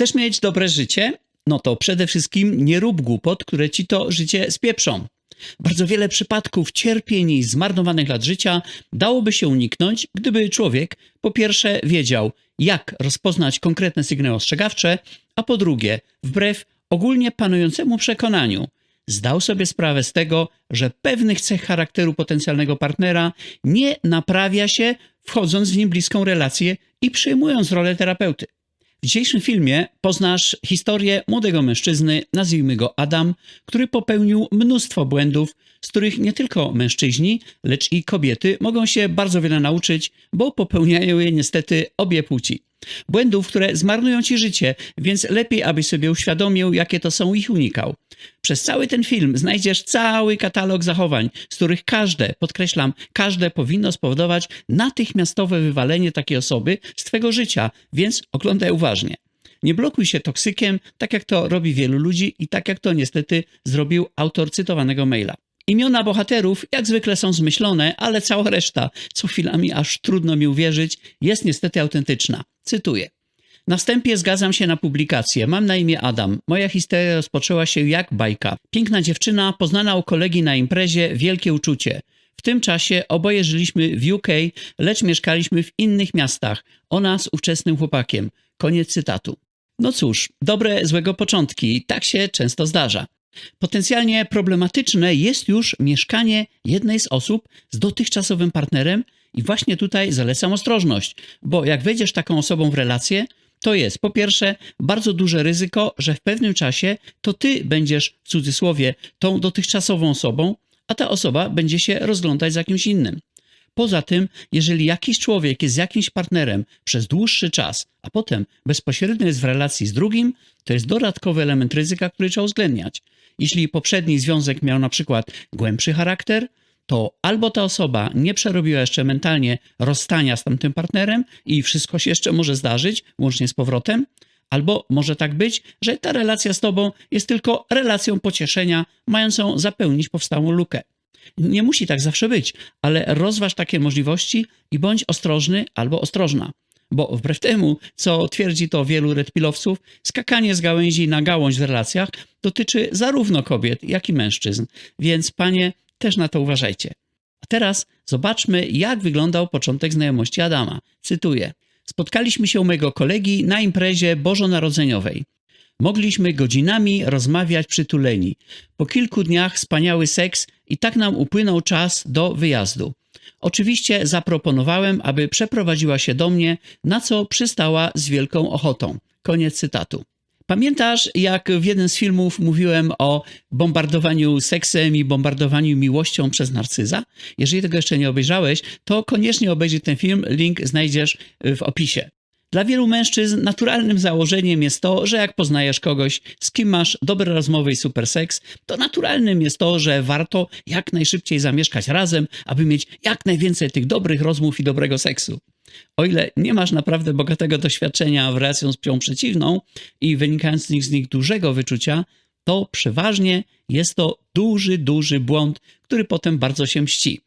Chcesz mieć dobre życie? No to przede wszystkim nie rób głupot, które ci to życie spieprzą. Bardzo wiele przypadków cierpień i zmarnowanych lat życia dałoby się uniknąć, gdyby człowiek po pierwsze wiedział, jak rozpoznać konkretne sygnały ostrzegawcze, a po drugie, wbrew ogólnie panującemu przekonaniu, zdał sobie sprawę z tego, że pewnych cech charakteru potencjalnego partnera nie naprawia się, wchodząc w nim bliską relację i przyjmując rolę terapeuty. W dzisiejszym filmie poznasz historię młodego mężczyzny, nazwijmy go Adam, który popełnił mnóstwo błędów, z których nie tylko mężczyźni, lecz i kobiety mogą się bardzo wiele nauczyć, bo popełniają je niestety obie płci. Błędów, które zmarnują ci życie, więc lepiej, abyś sobie uświadomił, jakie to są i ich unikał. Przez cały ten film znajdziesz cały katalog zachowań, z których każde, podkreślam, każde powinno spowodować natychmiastowe wywalenie takiej osoby z twego życia, więc oglądaj uważnie. Nie blokuj się toksykiem, tak jak to robi wielu ludzi i tak jak to niestety zrobił autor cytowanego maila. Imiona bohaterów jak zwykle są zmyślone, ale cała reszta, co chwilami aż trudno mi uwierzyć, jest niestety autentyczna. Cytuję. Na wstępie zgadzam się na publikację. Mam na imię Adam. Moja historia rozpoczęła się jak bajka. Piękna dziewczyna, poznana u kolegi na imprezie, wielkie uczucie. W tym czasie oboje żyliśmy w UK, lecz mieszkaliśmy w innych miastach. Ona z ówczesnym chłopakiem. Koniec cytatu. No cóż, dobre, złego początki. Tak się często zdarza. Potencjalnie problematyczne jest już mieszkanie jednej z osób z dotychczasowym partnerem i właśnie tutaj zalecam ostrożność, bo jak wejdziesz taką osobą w relację, to jest po pierwsze bardzo duże ryzyko, że w pewnym czasie to ty będziesz w cudzysłowie tą dotychczasową osobą, a ta osoba będzie się rozglądać za kimś innym. Poza tym, jeżeli jakiś człowiek jest z jakimś partnerem przez dłuższy czas, a potem bezpośrednio jest w relacji z drugim, to jest dodatkowy element ryzyka, który trzeba uwzględniać. Jeśli poprzedni związek miał na przykład głębszy charakter, to albo ta osoba nie przerobiła jeszcze mentalnie rozstania z tamtym partnerem i wszystko się jeszcze może zdarzyć, łącznie z powrotem, albo może tak być, że ta relacja z tobą jest tylko relacją pocieszenia, mającą zapełnić powstałą lukę. Nie musi tak zawsze być, ale rozważ takie możliwości i bądź ostrożny albo ostrożna. Bo wbrew temu, co twierdzi to wielu redpilowców, skakanie z gałęzi na gałąź w relacjach dotyczy zarówno kobiet, jak i mężczyzn. Więc panie, też na to uważajcie. A teraz zobaczmy, jak wyglądał początek znajomości Adama. Cytuję. Spotkaliśmy się u mojego kolegi na imprezie bożonarodzeniowej. Mogliśmy godzinami rozmawiać przytuleni. Po kilku dniach wspaniały seks i tak nam upłynął czas do wyjazdu. Oczywiście zaproponowałem, aby przeprowadziła się do mnie, na co przystała z wielką ochotą. Koniec cytatu. Pamiętasz, jak w jeden z filmów mówiłem o bombardowaniu seksem i bombardowaniu miłością przez narcyza? Jeżeli tego jeszcze nie obejrzałeś, to koniecznie obejrzyj ten film, link znajdziesz w opisie. Dla wielu mężczyzn naturalnym założeniem jest to, że jak poznajesz kogoś, z kim masz dobre rozmowy i super seks, to naturalnym jest to, że warto jak najszybciej zamieszkać razem, aby mieć jak najwięcej tych dobrych rozmów i dobrego seksu. O ile nie masz naprawdę bogatego doświadczenia w relacją z płcią przeciwną i wynikających z nich dużego wyczucia, to przeważnie jest to duży, duży błąd, który potem bardzo się mści.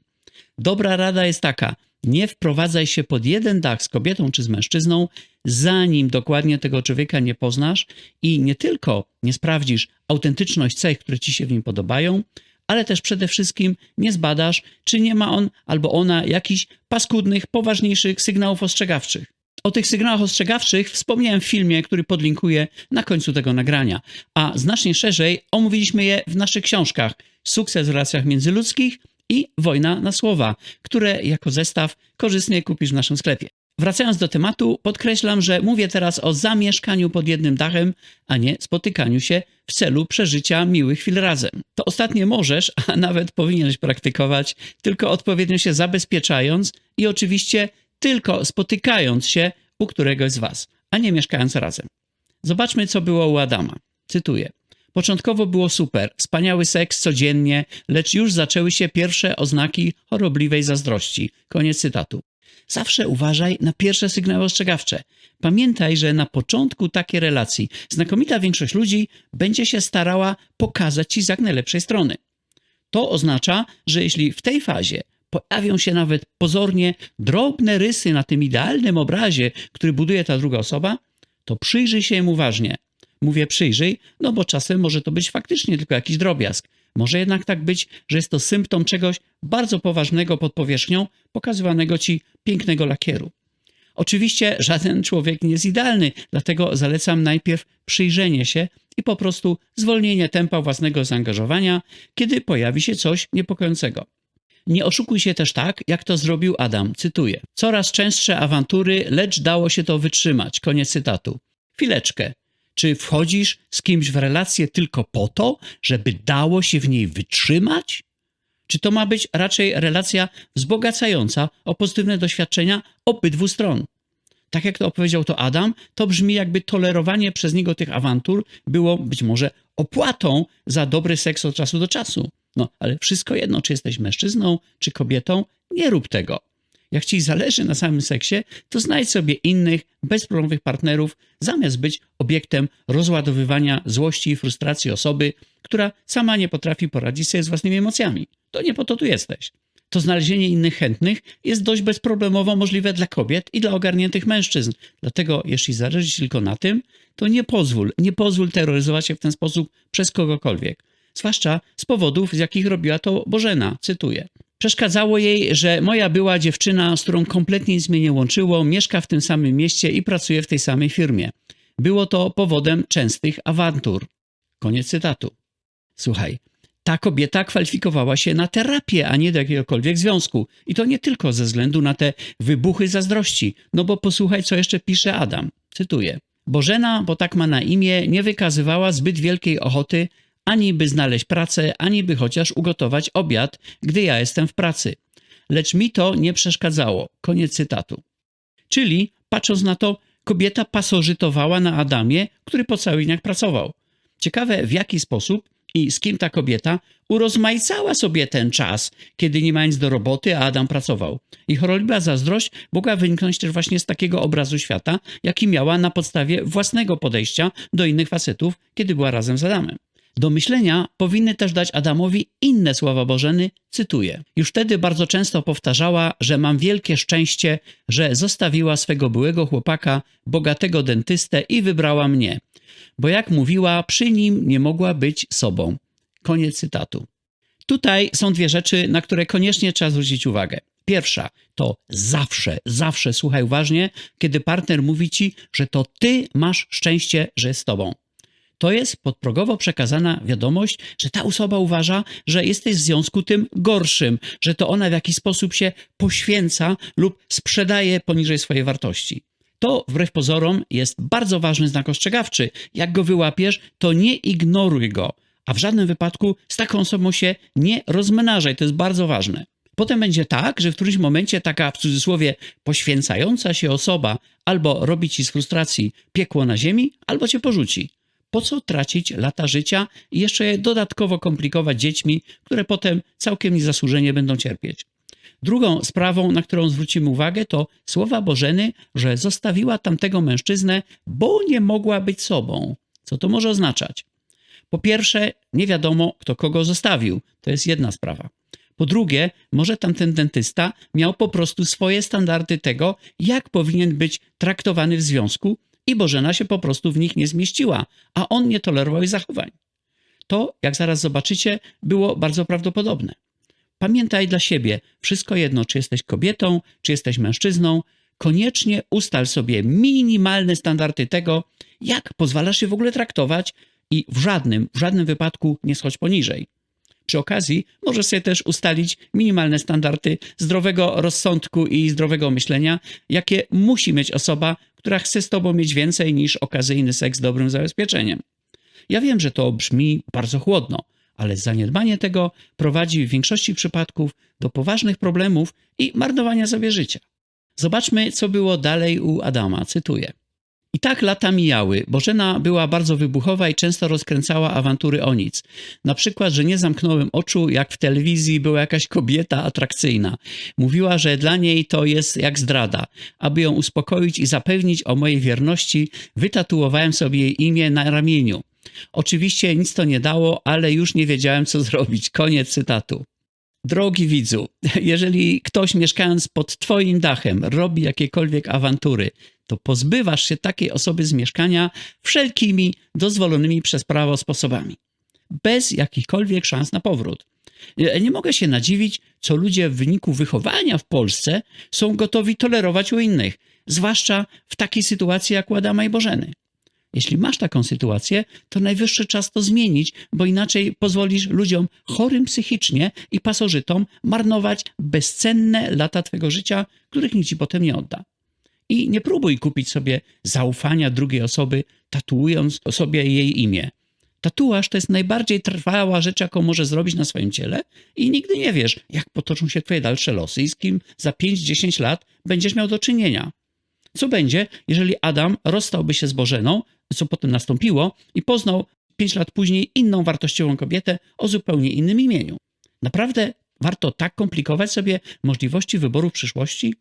Dobra rada jest taka: nie wprowadzaj się pod jeden dach z kobietą czy z mężczyzną, zanim dokładnie tego człowieka nie poznasz i nie tylko nie sprawdzisz autentyczność cech, które ci się w nim podobają, ale też przede wszystkim nie zbadasz, czy nie ma on albo ona jakichś paskudnych, poważniejszych sygnałów ostrzegawczych. O tych sygnałach ostrzegawczych wspomniałem w filmie, który podlinkuję na końcu tego nagrania, a znacznie szerzej omówiliśmy je w naszych książkach Sukces w relacjach międzyludzkich i Wojna na słowa, które jako zestaw korzystnie kupisz w naszym sklepie. Wracając do tematu, podkreślam, że mówię teraz o zamieszkaniu pod jednym dachem, a nie spotykaniu się w celu przeżycia miłych chwil razem. To ostatnie możesz, a nawet powinieneś praktykować, tylko odpowiednio się zabezpieczając i oczywiście tylko spotykając się u któregoś z Was, a nie mieszkając razem. Zobaczmy, co było u Adama. Cytuję. Początkowo było super, wspaniały seks codziennie, lecz już zaczęły się pierwsze oznaki chorobliwej zazdrości. Koniec cytatu. Zawsze uważaj na pierwsze sygnały ostrzegawcze. Pamiętaj, że na początku takiej relacji znakomita większość ludzi będzie się starała pokazać ci z jak najlepszej strony. To oznacza, że jeśli w tej fazie pojawią się nawet pozornie drobne rysy na tym idealnym obrazie, który buduje ta druga osoba, to przyjrzyj się im uważnie. Mówię przyjrzyj, no bo czasem może to być faktycznie tylko jakiś drobiazg. Może jednak tak być, że jest to symptom czegoś bardzo poważnego pod powierzchnią pokazywanego ci pięknego lakieru. Oczywiście żaden człowiek nie jest idealny, dlatego zalecam najpierw przyjrzenie się i po prostu zwolnienie tempa własnego zaangażowania, kiedy pojawi się coś niepokojącego. Nie oszukuj się też tak, jak to zrobił Adam, cytuję. Coraz częstsze awantury, lecz dało się to wytrzymać. Koniec cytatu. Chwileczkę. Czy wchodzisz z kimś w relację tylko po to, żeby dało się w niej wytrzymać? Czy to ma być raczej relacja wzbogacająca o pozytywne doświadczenia obydwu stron? Tak jak to opowiedział to Adam, to brzmi jakby tolerowanie przez niego tych awantur było być może opłatą za dobry seks od czasu do czasu. No, ale wszystko jedno, czy jesteś mężczyzną, czy kobietą, nie rób tego. Jak ci zależy na samym seksie, to znajdź sobie innych, bezproblemowych partnerów, zamiast być obiektem rozładowywania złości i frustracji osoby, która sama nie potrafi poradzić sobie z własnymi emocjami. To nie po to tu jesteś. To znalezienie innych chętnych jest dość bezproblemowo możliwe dla kobiet i dla ogarniętych mężczyzn. Dlatego, jeśli zależy ci tylko na tym, to nie pozwól, nie pozwól terroryzować się w ten sposób przez kogokolwiek. Zwłaszcza z powodów, z jakich robiła to Bożena, cytuję. Przeszkadzało jej, że moja była dziewczyna, z którą kompletnie nic mnie nie łączyło, mieszka w tym samym mieście i pracuje w tej samej firmie. Było to powodem częstych awantur. Koniec cytatu. Słuchaj, ta kobieta kwalifikowała się na terapię, a nie do jakiegokolwiek związku. I to nie tylko ze względu na te wybuchy zazdrości. No bo posłuchaj, co jeszcze pisze Adam. Cytuję. Bożena, bo tak ma na imię, nie wykazywała zbyt wielkiej ochoty ani by znaleźć pracę, ani by chociaż ugotować obiad, gdy ja jestem w pracy. Lecz mi to nie przeszkadzało. Koniec cytatu. Czyli, patrząc na to, kobieta pasożytowała na Adamie, który po cały dniach pracował. Ciekawe, w jaki sposób i z kim ta kobieta urozmaicała sobie ten czas, kiedy nie ma nic do roboty, a Adam pracował. I chorobliwa zazdrość mogła wyniknąć też właśnie z takiego obrazu świata, jaki miała na podstawie własnego podejścia do innych facetów, kiedy była razem z Adamem. Do myślenia powinny też dać Adamowi inne słowa Bożeny, cytuję. Już wtedy bardzo często powtarzała, że mam wielkie szczęście, że zostawiła swego byłego chłopaka, bogatego dentystę i wybrała mnie. Bo jak mówiła, przy nim nie mogła być sobą. Koniec cytatu. Tutaj są dwie rzeczy, na które koniecznie trzeba zwrócić uwagę. Pierwsza to zawsze, zawsze słuchaj uważnie, kiedy partner mówi ci, że to ty masz szczęście, że jest z tobą to jest podprogowo przekazana wiadomość, że ta osoba uważa, że jesteś w związku tym gorszym, że to ona w jakiś sposób się poświęca lub sprzedaje poniżej swojej wartości. To wbrew pozorom jest bardzo ważny znak ostrzegawczy. Jak go wyłapiesz, to nie ignoruj go, a w żadnym wypadku z taką osobą się nie rozmnażaj. To jest bardzo ważne. Potem będzie tak, że w którymś momencie taka w cudzysłowie poświęcająca się osoba albo robi ci z frustracji piekło na ziemi, albo cię porzuci. Po co tracić lata życia i jeszcze je dodatkowo komplikować dziećmi, które potem całkiem niezasłużenie będą cierpieć? Drugą sprawą, na którą zwrócimy uwagę, to słowa Bożeny, że zostawiła tamtego mężczyznę, bo nie mogła być sobą. Co to może oznaczać? Po pierwsze, nie wiadomo, kto kogo zostawił. To jest jedna sprawa. Po drugie, może tamten dentysta miał po prostu swoje standardy tego, jak powinien być traktowany w związku i Bożena się po prostu w nich nie zmieściła, a on nie tolerował jej zachowań. To, jak zaraz zobaczycie, było bardzo prawdopodobne. Pamiętaj dla siebie, wszystko jedno, czy jesteś kobietą, czy jesteś mężczyzną, koniecznie ustal sobie minimalne standardy tego, jak pozwalasz się w ogóle traktować i w żadnym, w żadnym wypadku nie schodź poniżej. Przy okazji możesz sobie też ustalić minimalne standardy zdrowego rozsądku i zdrowego myślenia, jakie musi mieć osoba, która chce z tobą mieć więcej niż okazyjny seks z dobrym zabezpieczeniem. Ja wiem, że to brzmi bardzo chłodno, ale zaniedbanie tego prowadzi w większości przypadków do poważnych problemów i marnowania sobie życia. Zobaczmy, co było dalej u Adama. Cytuję. I tak lata mijały. Bożena była bardzo wybuchowa i często rozkręcała awantury o nic. Na przykład, że nie zamknąłem oczu, jak w telewizji była jakaś kobieta atrakcyjna. Mówiła, że dla niej to jest jak zdrada. Aby ją uspokoić i zapewnić o mojej wierności, wytatuowałem sobie jej imię na ramieniu. Oczywiście nic to nie dało, ale już nie wiedziałem, co zrobić. Koniec cytatu. Drogi widzu, jeżeli ktoś mieszkając pod Twoim dachem robi jakiekolwiek awantury, to pozbywasz się takiej osoby z mieszkania wszelkimi dozwolonymi przez prawo sposobami, bez jakichkolwiek szans na powrót. Nie mogę się nadziwić, co ludzie w wyniku wychowania w Polsce są gotowi tolerować u innych, zwłaszcza w takiej sytuacji jak u Adama i Bożeny. Jeśli masz taką sytuację, to najwyższy czas to zmienić, bo inaczej pozwolisz ludziom chorym psychicznie i pasożytom marnować bezcenne lata twojego życia, których nikt ci potem nie odda. I nie próbuj kupić sobie zaufania drugiej osoby, tatuując sobie jej imię. Tatuaż to jest najbardziej trwała rzecz, jaką możesz zrobić na swoim ciele i nigdy nie wiesz, jak potoczą się twoje dalsze losy i z kim za 5-10 lat będziesz miał do czynienia. Co będzie, jeżeli Adam rozstałby się z Bożeną, co potem nastąpiło, i poznał 5 lat później inną wartościową kobietę o zupełnie innym imieniu? Naprawdę warto tak komplikować sobie możliwości wyboru w przyszłości?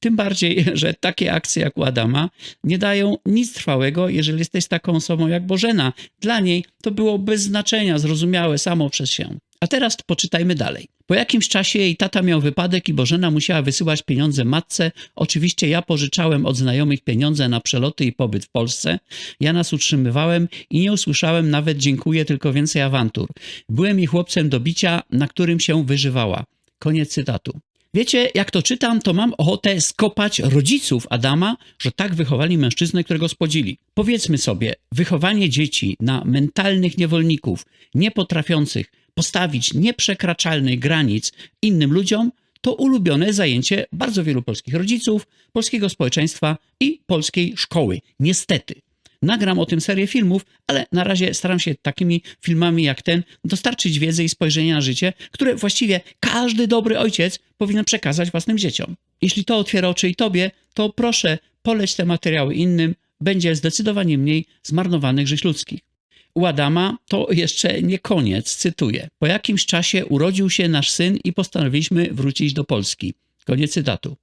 Tym bardziej, że takie akcje jak u Adama nie dają nic trwałego, jeżeli jesteś taką osobą jak Bożena. Dla niej to było bez znaczenia, zrozumiałe samo przez się. A teraz poczytajmy dalej. Po jakimś czasie jej tata miał wypadek i Bożena musiała wysyłać pieniądze matce. Oczywiście ja pożyczałem od znajomych pieniądze na przeloty i pobyt w Polsce. Ja nas utrzymywałem i nie usłyszałem nawet dziękuję, tylko więcej awantur. Byłem jej chłopcem do bicia, na którym się wyżywała. Koniec cytatu. Wiecie, jak to czytam, to mam ochotę skopać rodziców Adama, że tak wychowali mężczyznę, którego spłodzili. Powiedzmy sobie, wychowanie dzieci na mentalnych niewolników, nie potrafiących postawić nieprzekraczalnych granic innym ludziom, to ulubione zajęcie bardzo wielu polskich rodziców, polskiego społeczeństwa i polskiej szkoły. Niestety. Nagram o tym serię filmów, ale na razie staram się takimi filmami jak ten dostarczyć wiedzy i spojrzenia na życie, które właściwie każdy dobry ojciec powinien przekazać własnym dzieciom. Jeśli to otwiera oczy i tobie, to proszę poleć te materiały innym, będzie zdecydowanie mniej zmarnowanych żyć ludzkich. U Adama to jeszcze nie koniec, cytuję. Po jakimś czasie urodził się nasz syn i postanowiliśmy wrócić do Polski. Koniec cytatu.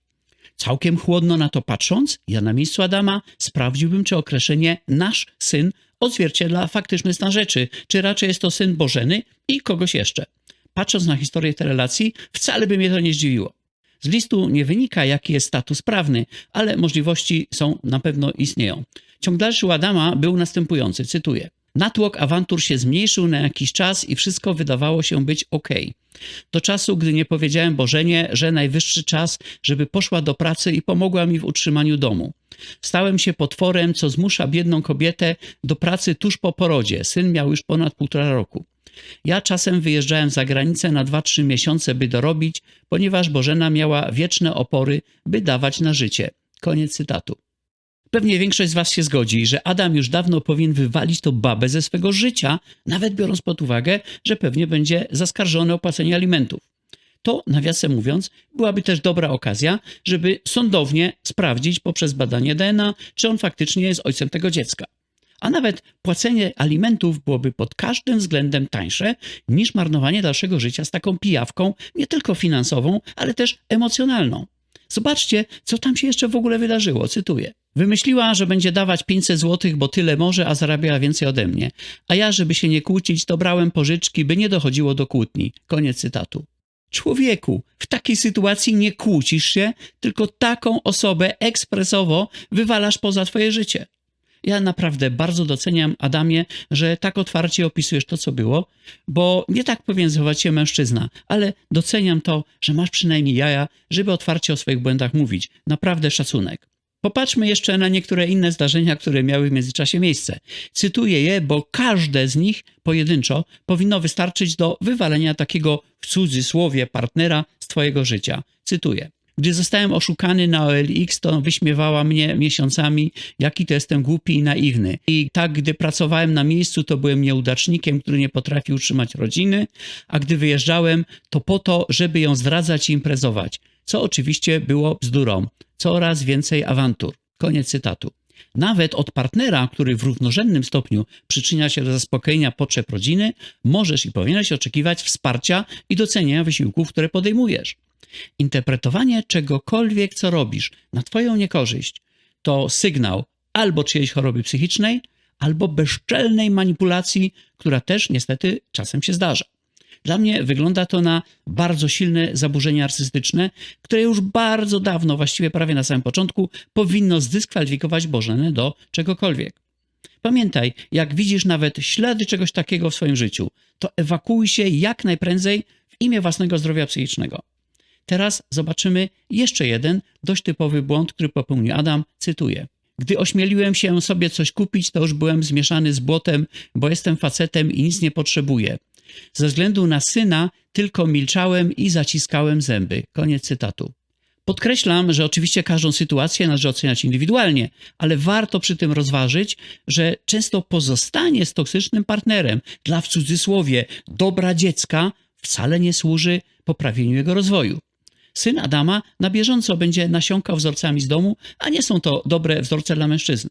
Całkiem chłodno na to patrząc, ja na miejscu Adama sprawdziłbym, czy określenie nasz syn odzwierciedla faktyczny stan rzeczy, czy raczej jest to syn Bożeny i kogoś jeszcze. Patrząc na historię tej relacji, wcale by mnie to nie zdziwiło. Z listu nie wynika, jaki jest status prawny, ale możliwości są na pewno istnieją. Ciąg dalszy Adama był następujący, cytuję. Natłok awantur się zmniejszył na jakiś czas i wszystko wydawało się być ok. Do czasu, gdy nie powiedziałem Bożenie, że najwyższy czas, żeby poszła do pracy i pomogła mi w utrzymaniu domu. Stałem się potworem, co zmusza biedną kobietę do pracy tuż po porodzie. Syn miał już ponad półtora roku. Ja czasem wyjeżdżałem za granicę na 2-3 miesiące, by dorobić, ponieważ Bożena miała wieczne opory, by dawać na życie. Koniec cytatu. Pewnie większość z Was się zgodzi, że Adam już dawno powinien wywalić tą babę ze swego życia, nawet biorąc pod uwagę, że pewnie będzie zaskarżony o płacenie alimentów. To, nawiasem mówiąc, byłaby też dobra okazja, żeby sądownie sprawdzić poprzez badanie DNA, czy on faktycznie jest ojcem tego dziecka. A nawet płacenie alimentów byłoby pod każdym względem tańsze niż marnowanie dalszego życia z taką pijawką, nie tylko finansową, ale też emocjonalną. Zobaczcie, co tam się jeszcze w ogóle wydarzyło. Cytuję. Wymyśliła, że będzie dawać 500 zł, bo tyle może, a zarabiała więcej ode mnie. A ja, żeby się nie kłócić, to brałem pożyczki, by nie dochodziło do kłótni. Koniec cytatu. Człowieku, w takiej sytuacji nie kłócisz się, tylko taką osobę ekspresowo wywalasz poza twoje życie. Ja naprawdę bardzo doceniam, Adamie, że tak otwarcie opisujesz to, co było, bo nie tak powinien zachować się mężczyzna, ale doceniam to, że masz przynajmniej jaja, żeby otwarcie o swoich błędach mówić. Naprawdę szacunek. Popatrzmy jeszcze na niektóre inne zdarzenia, które miały w międzyczasie miejsce. Cytuję je, bo każde z nich pojedynczo powinno wystarczyć do wywalenia takiego w cudzysłowie partnera z twojego życia. Cytuję. Gdy zostałem oszukany na OLX, to wyśmiewała mnie miesiącami, jaki to jestem głupi i naiwny. I tak, gdy pracowałem na miejscu, to byłem nieudacznikiem, który nie potrafił utrzymać rodziny, a gdy wyjeżdżałem, to po to, żeby ją zdradzać i imprezować, co oczywiście było bzdurą. Coraz więcej awantur. Koniec cytatu. Nawet od partnera, który w równorzędnym stopniu przyczynia się do zaspokojenia potrzeb rodziny, możesz i powinieneś oczekiwać wsparcia i docenienia wysiłków, które podejmujesz. Interpretowanie czegokolwiek, co robisz na Twoją niekorzyść, to sygnał albo czyjejś choroby psychicznej, albo bezczelnej manipulacji, która też niestety czasem się zdarza. Dla mnie wygląda to na bardzo silne zaburzenie narcystyczne, które już bardzo dawno, właściwie prawie na samym początku, powinno zdyskwalifikować Bożenę do czegokolwiek. Pamiętaj, jak widzisz nawet ślady czegoś takiego w swoim życiu, to ewakuuj się jak najprędzej w imię własnego zdrowia psychicznego. Teraz zobaczymy jeszcze jeden dość typowy błąd, który popełnił Adam. Cytuję. Gdy ośmieliłem się sobie coś kupić, to już byłem zmieszany z błotem, bo jestem facetem i nic nie potrzebuję. Ze względu na syna tylko milczałem i zaciskałem zęby. Koniec cytatu. Podkreślam, że oczywiście każdą sytuację należy oceniać indywidualnie, ale warto przy tym rozważyć, że często pozostanie z toksycznym partnerem dla w cudzysłowie dobra dziecka wcale nie służy poprawieniu jego rozwoju. Syn Adama na bieżąco będzie nasiąkał wzorcami z domu, a nie są to dobre wzorce dla mężczyzny.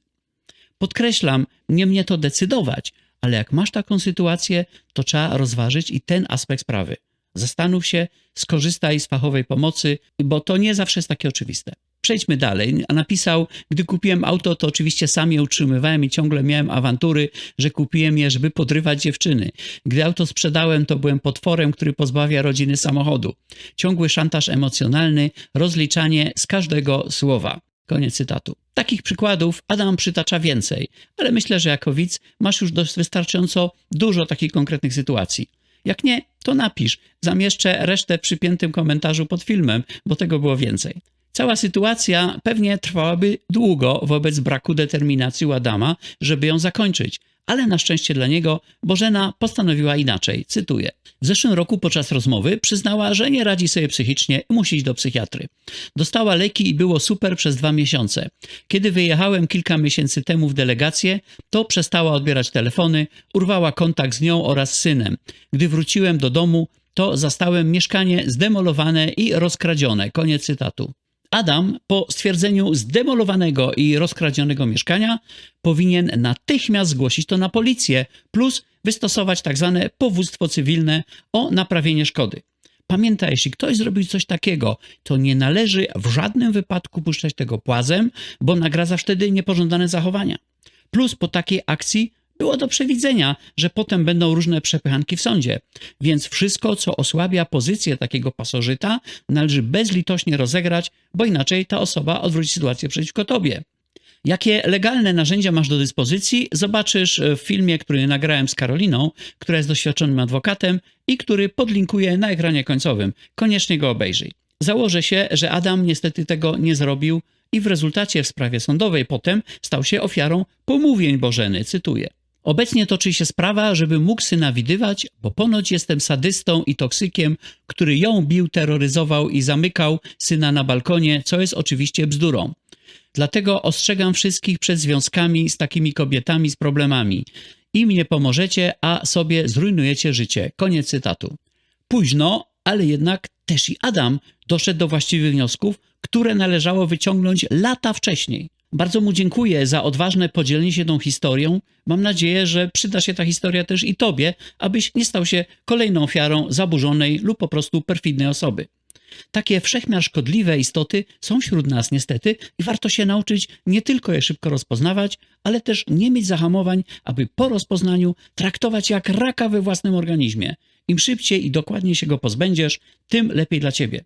Podkreślam, nie mnie to decydować, ale jak masz taką sytuację, to trzeba rozważyć i ten aspekt sprawy. Zastanów się, skorzystaj z fachowej pomocy, bo to nie zawsze jest takie oczywiste. Przejdźmy dalej. A napisał, gdy kupiłem auto, to oczywiście sam je utrzymywałem i ciągle miałem awantury, że kupiłem je, żeby podrywać dziewczyny. Gdy auto sprzedałem, to byłem potworem, który pozbawia rodziny samochodu. Ciągły szantaż emocjonalny, rozliczanie z każdego słowa. Koniec cytatu. Takich przykładów Adam przytacza więcej, ale myślę, że jako widz masz już wystarczająco dużo takich konkretnych sytuacji. Jak nie, to napisz. Zamieszczę resztę w przypiętym komentarzu pod filmem, bo tego było więcej. Cała sytuacja pewnie trwałaby długo wobec braku determinacji u Adama, żeby ją zakończyć, ale na szczęście dla niego Bożena postanowiła inaczej. Cytuję. W zeszłym roku podczas rozmowy przyznała, że nie radzi sobie psychicznie i musi iść do psychiatry. Dostała leki i było super przez dwa miesiące. Kiedy wyjechałem kilka miesięcy temu w delegację, to przestała odbierać telefony, urwała kontakt z nią oraz synem. Gdy wróciłem do domu, to zastałem mieszkanie zdemolowane i rozkradzione. Koniec cytatu. Adam po stwierdzeniu zdemolowanego i rozkradzionego mieszkania powinien natychmiast zgłosić to na policję, plus wystosować tak zwane powództwo cywilne o naprawienie szkody. Pamiętaj, jeśli ktoś zrobił coś takiego, to nie należy w żadnym wypadku puszczać tego płazem, bo nagradza wtedy niepożądane zachowania. Plus po takiej akcji było do przewidzenia, że potem będą różne przepychanki w sądzie, więc wszystko, co osłabia pozycję takiego pasożyta, należy bezlitośnie rozegrać, bo inaczej ta osoba odwróci sytuację przeciwko tobie. Jakie legalne narzędzia masz do dyspozycji, zobaczysz w filmie, który nagrałem z Karoliną, która jest doświadczonym adwokatem i który podlinkuję na ekranie końcowym. Koniecznie go obejrzyj. Założę się, że Adam niestety tego nie zrobił i w rezultacie w sprawie sądowej potem stał się ofiarą pomówień Bożeny, cytuję. Obecnie toczy się sprawa, żeby mógł syna widywać, bo ponoć jestem sadystą i toksykiem, który ją bił, terroryzował i zamykał syna na balkonie, co jest oczywiście bzdurą. Dlatego ostrzegam wszystkich przed związkami z takimi kobietami z problemami. Im nie pomożecie, a sobie zrujnujecie życie. Koniec cytatu. Późno, ale jednak też i Adam doszedł do właściwych wniosków, które należało wyciągnąć lata wcześniej. Bardzo mu dziękuję za odważne podzielenie się tą historią. Mam nadzieję, że przyda się ta historia też i tobie, abyś nie stał się kolejną ofiarą zaburzonej lub po prostu perfidnej osoby. Takie wszechmiar szkodliwe istoty są wśród nas niestety i warto się nauczyć nie tylko je szybko rozpoznawać, ale też nie mieć zahamowań, aby po rozpoznaniu traktować jak raka we własnym organizmie. Im szybciej i dokładniej się go pozbędziesz, tym lepiej dla ciebie.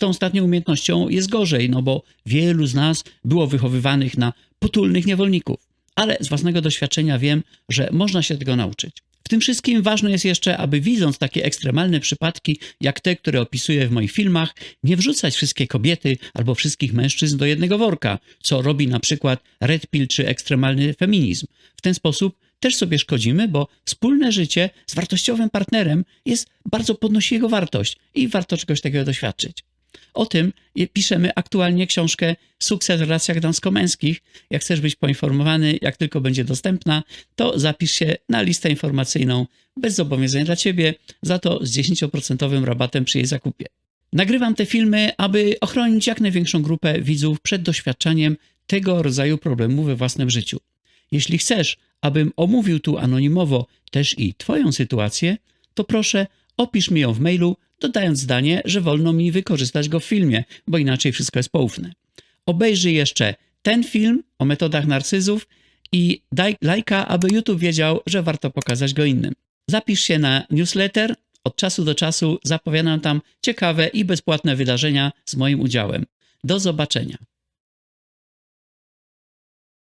Tą ostatnią umiejętnością jest gorzej, no bo wielu z nas było wychowywanych na potulnych niewolników. Ale z własnego doświadczenia wiem, że można się tego nauczyć. W tym wszystkim ważne jest jeszcze, aby widząc takie ekstremalne przypadki, jak te, które opisuję w moich filmach, nie wrzucać wszystkie kobiety albo wszystkich mężczyzn do jednego worka, co robi na przykład Red Pill czy ekstremalny feminizm. W ten sposób też sobie szkodzimy, bo wspólne życie z wartościowym partnerem jest bardzo podnosi jego wartość i warto czegoś takiego doświadczyć. O tym piszemy aktualnie książkę Sukces w relacjach damsko-męskich. Jak chcesz być poinformowany, jak tylko będzie dostępna, to zapisz się na listę informacyjną bez zobowiązań dla Ciebie, za to z 10% rabatem przy jej zakupie. Nagrywam te filmy, aby ochronić jak największą grupę widzów przed doświadczaniem tego rodzaju problemu we własnym życiu. Jeśli chcesz, abym omówił tu anonimowo też i Twoją sytuację, to proszę opisz mi ją w mailu dodając zdanie, że wolno mi wykorzystać go w filmie, bo inaczej wszystko jest poufne. Obejrzyj jeszcze ten film o metodach narcyzów i daj lajka, aby YouTube wiedział, że warto pokazać go innym. Zapisz się na newsletter Od czasu do czasu zapowiadam tam ciekawe i bezpłatne wydarzenia z moim udziałem. Do zobaczenia.